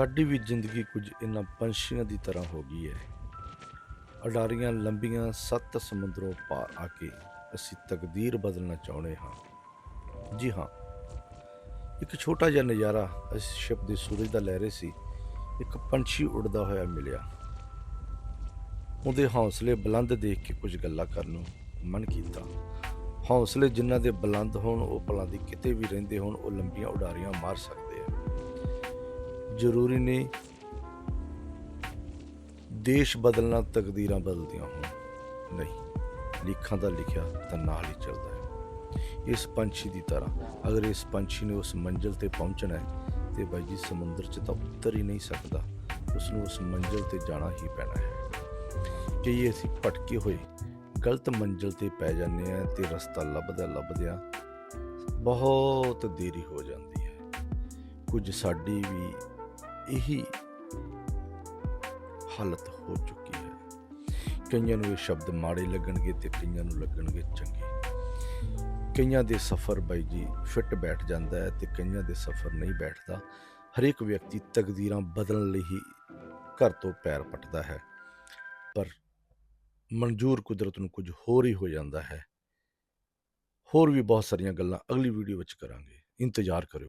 ਸਾਡੀ ਵੀ ਜ਼ਿੰਦਗੀ ਕੁਝ ਇਹਨਾਂ ਪੰਛੀਆਂ ਦੀ ਤਰ੍ਹਾਂ ਹੋ ਗਈ ਹੈ। ਅਡਾਰੀਆਂ ਲੰਬੀਆਂ ਸੱਤ ਸਮੁੰਦਰੋਂ ਪਾਰ ਆ ਕੇ ਅਸੀਂ ਤਕਦੀਰ ਬਦਲਣਾ ਚਾਹੁੰਦੇ ਹਾਂ। ਜੀ ਹਾਂ, ਇੱਕ ਛੋਟਾ ਜਿਹਾ ਨਜ਼ਾਰਾ ਅਸੀਂ ਸ਼ਿਪ ਦੇ ਸੂਰਜ ਦਾ ਲੈ ਰਹੇ ਸੀ, ਇੱਕ ਪੰਛੀ ਉੱਡਦਾ ਹੋਇਆ ਮਿਲਿਆ। ਉਹਦੇ ਹੌਸਲੇ ਬੁਲੰਦ ਦੇਖ ਕੇ ਕੁਝ ਗੱਲਾਂ ਕਰਨ ਨੂੰ ਮਨ ਕੀਤਾ। ਹੌਸਲੇ ਜਿਨ੍ਹਾਂ ਦੇ ਬੁਲੰਦ ਹੋਣ, ਉਹ ਭਲਾਂ ਦੀ ਕਿਤੇ ਵੀ ਰਹਿੰਦੇ ਹੋਣ, ਉਹ ਲੰਬੀਆਂ ਉਡਾਰੀਆਂ ਮਾਰ ਸਕਦੇ ਆ। ਜ਼ਰੂਰੀ ਨਹੀਂ ਦੇਸ਼ ਬਦਲਣਾ ਤਕਦੀਰਾਂ ਬਦਲਦੀਆਂ ਹੋਣ। ਨਹੀਂ, ਲਿਖਾਂ ਦਾ ਲਿਖਿਆ ਤਾਂ ਨਾਲ ਹੀ ਚੱਲਦਾ ਹੈ। ਇਸ ਪੰਛੀ ਦੀ ਤਰ੍ਹਾਂ, ਅਗਰ ਇਸ ਪੰਛੀ ਨੇ ਉਸ ਮੰਜ਼ਿਲ ਤੇ ਪਹੁੰਚਣਾ ਹੈ, ਤੇ ਬਾਈ ਜੀ ਸਮੁੰਦਰ 'ਚ ਤਾਂ ਉੱਤਰ ਹੀ ਨਹੀਂ ਸਕਦਾ। ਉਸ ਨੂੰ ਉਸ ਮੰਜ਼ਿਲ ਤੇ ਜਾਣਾ ਹੀ ਪੈਣਾ ਹੈ। ਜੇ ਇਹ ਅਸੀਂ ਭਟਕੇ ਹੋਏ, ਗਲਤ ਮੰਜ਼ਿਲ ਤੇ ਪੈ ਜਾਂਦੇ ਆ ਤੇ ਰਸਤਾ ਲੱਭਦਾ ਲੱਭਦਿਆਂ ਬਹੁਤ ਦੇਰੀ ਹੋ ਜਾਂਦੀ ਹੈ। ਕੁਝ ਸਾਡੀ ਵੀ ਇਹੀ ਹਾਲਤ ਹੋ ਚੁੱਕੀ ਹੈ। ਕਈਆਂ ਨੂੰ ਇਹ ਸ਼ਬਦ ਮਾੜੇ ਲੱਗਣਗੇ ਤੇ ਕਈਆਂ ਨੂੰ ਲੱਗਣਗੇ ਚੰਗੇ। ਕਈਆਂ ਦੇ ਸਫ਼ਰ ਬਾਈ ਜੀ ਫਿੱਟ ਬੈਠ ਜਾਂਦਾ ਹੈ ਤੇ ਕਈਆਂ ਦੇ ਸਫ਼ਰ ਨਹੀਂ ਬੈਠਦਾ। ਹਰੇਕ ਵਿਅਕਤੀ ਤਕਦੀਰਾਂ ਬਦਲਣ ਲਈ ਹੀ ਘਰ ਤੋਂ ਪੈਰ ਪੱਟਦਾ ਹੈ। ਪਰ ਮਨਜ਼ੂਰ ਕੁਦਰਤ ਨੂੰ ਕੁਝ ਹੋਰ ਹੀ ਹੋ ਜਾਂਦਾ ਹੈ। ਹੋਰ ਵੀ ਬਹੁਤ ਸਾਰੀਆਂ ਗੱਲਾਂ ਅਗਲੀ ਵੀਡੀਓ ਵਿੱਚ ਕਰਾਂਗੇ। ਇੰਤਜ਼ਾਰ ਕਰਿਓ।